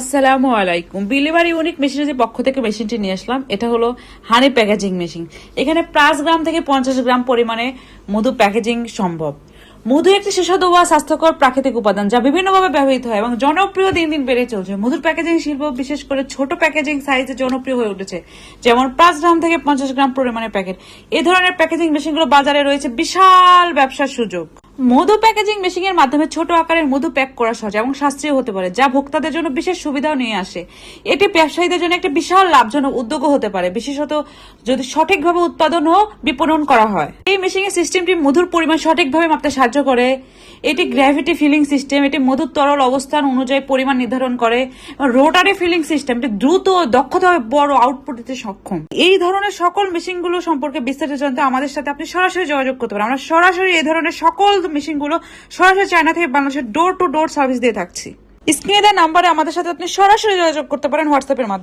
আসসালামু আলাইকুম। Believer unique মেশিনের পক্ষ থেকে মেশিনটি নিয়ে আসলাম, এটা হলো হানি প্যাকেজিং মেশিন এখানে পাঁচ গ্রাম থেকে পঞ্চাশ গ্রাম পরিমাণে মধু প্যাকেজিং সম্ভব। মধু একটি সুস্বাদু বা স্বাস্থ্যকর প্রাকৃতিক উপাদান যা বিভিন্নভাবে ব্যবহৃত হয় এবং জনপ্রিয় দিন দিন বেড়ে চলছে। মধুর প্যাকেজিং শিল্প বিশেষ করে ছোট প্যাকেজিং সাইজে জনপ্রিয় হয়ে উঠেছে, যেমন পাঁচ গ্রাম থেকে পঞ্চাশ গ্রাম পরিমাণের প্যাকেট। এ ধরনের প্যাকেজিং মেশিনগুলো বাজারে রয়েছে বিশাল ব্যবসার সুযোগ। মধু প্যাকেজিং মেশিন এর মাধ্যমে ছোট আকারের মধু প্যাক করা সহজ এবং সাশ্রয়ী হতে পারে, যা ভোক্তাদের জন্য বিশেষ সুবিধাও নিয়ে আসে। এটি ব্যবসায়ীদের জন্য একটি বিশাল লাভজনক উদ্যোগও হতে পারে। বিশেষত যদি সঠিকভাবে উৎপাদন ও বিপণন করা হয়। এই মেশিং এর সিস্টেমটি মধুর পরিমাণ সঠিকভাবে মাপতে সাহায্য করে। এটি গ্র্যাভিটি ফিলিং সিস্টেম এটি মধুর তরল অবস্থান অনুযায়ী পরিমাণ নির্ধারণ করে রোটারি ফিলিং সিস্টেম এটি দ্রুত ও দক্ষতাভাবে বড় আউটপুট দিতে সক্ষম। এই ধরনের সকল মেশিনগুলো সম্পর্কে বিস্তারিত জানতে আমাদের সাথে আপনি সরাসরি যোগাযোগ করতে পারেন। আমরা সরাসরি এই ধরনের সকল মেশিনগুলো সরাসরি চায়না থেকে বাংলাদেশের ডোর টু ডোর সার্ভিস দিয়ে থাকছি। স্ক্রিনে দেওয়া নাম্বারে আমাদের সাথে আপনি সরাসরি যোগাযোগ করতে পারেন হোয়াটসঅ্যাপের মাধ্যমে।